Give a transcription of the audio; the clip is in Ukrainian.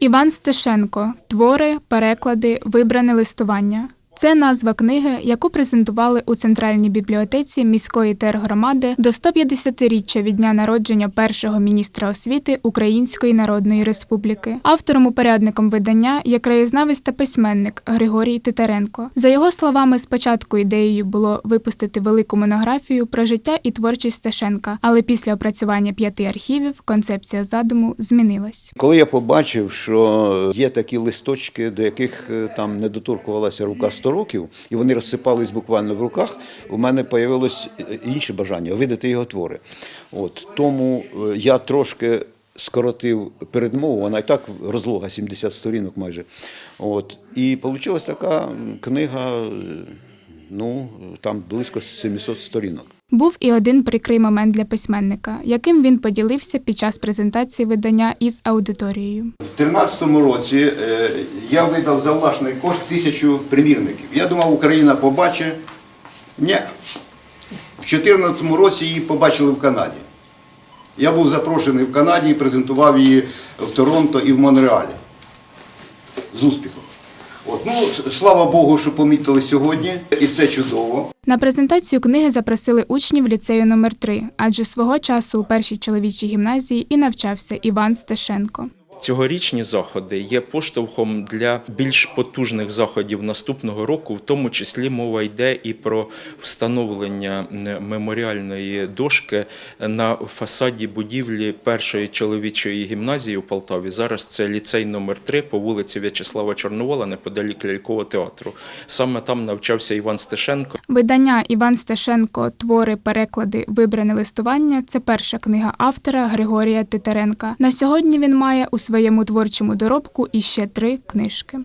Іван Стешенко. Твори, переклади, вибране листування. Це назва книги, яку презентували у центральній бібліотеці міської тергромади до 150-річчя від дня народження першого міністра освіти Української Народної Республіки. Автором-упорядником видання є краєзнавець та письменник Григорій Титаренко. За його словами, спочатку ідеєю було випустити велику монографію про життя і творчість Стешенка, але після опрацювання п'яти архівів концепція задуму змінилась. Коли я побачив, що є такі листочки, до яких е, там не доторкувалася рука 100 років, і вони розсипались буквально в руках, у мене з'явилось інше бажання видати його твори. От тому е, я трошки скоротив передмову, вона і так розлога 70 сторінок майже. От і вийшла така книга, е, ну там близько 700 сторінок. Був і один прикрий момент для письменника, яким він поділився під час презентації видання із аудиторією. У 2013 році е, я видав за власний кошт тисячу примірників. Я думав, Україна побачить. Ні. В 2014 році її побачили в Канаді. Я був запрошений в Канаді і презентував її в Торонто і в Монреалі. З успіхом. От, ну, слава Богу, що помітили сьогодні, і це чудово. На презентацію книги запросили учнів ліцею номер 3 адже свого часу у першій чоловічій гімназії і навчався Іван Стешенко. Цьогорічні заходи є поштовхом для більш потужних заходів наступного року, в тому числі мова йде і про встановлення меморіальної дошки на фасаді будівлі першої чоловічої гімназії у Полтаві. Зараз це ліцей номер 3 по вулиці В'ячеслава Чорновола, неподалік лялькового театру. Саме там навчався Іван Стешенко. Видання Іван Стешенко Твори, переклади, вибране листування це перша книга автора Григорія Титаренка. На сьогодні він має у своєму творчому доробку іще три книжки.